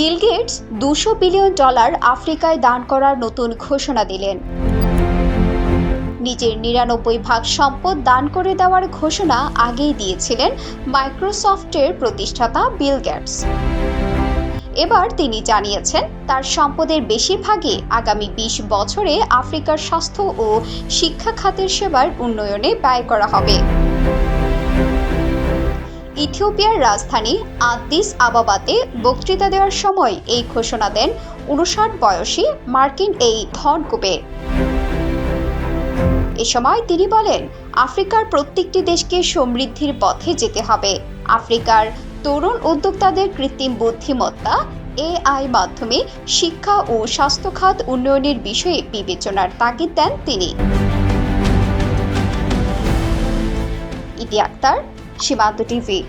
বিল Gates দুশো billion dollar আফ্রিকায় দান করার নতুন ঘোষণা দিলেন। নিজের নিরানব্বই ভাগ সম্পদ দান করে দেওয়ার ঘোষণা আগেই দিয়েছিলেন মাইক্রোসফটের প্রতিষ্ঠাতা বিল গেটস। এবার তিনি জানিয়েছেন, তার সম্পদের বেশিরভাগই আগামী বিশ বছরে আফ্রিকার স্বাস্থ্য ও শিক্ষা খাতের সেবার উন্নয়নে ব্যয় করা হবে। ইথিওপিয়ার রাজধানী আদিস আবাবাতে বক্তৃতা দেওয়ার সময় এই ঘোষণা দেন উনষাট বয়সী মার্কিন এই ধনকুবে এ সময় তিনি বলেন, আফ্রিকার প্রত্যেকটি দেশকে সমৃদ্ধির পথে যেতে হবে। আফ্রিকার তরুণ উদ্যোক্তাদের কৃত্রিম বুদ্ধিমত্তা, এআই মাধ্যমে শিক্ষা ও স্বাস্থ্য খাত উন্নয়নের বিষয়ে বিবেচনার তাগিদ দেন তিনি। ইতি আক্তার शिवा तो टीवी।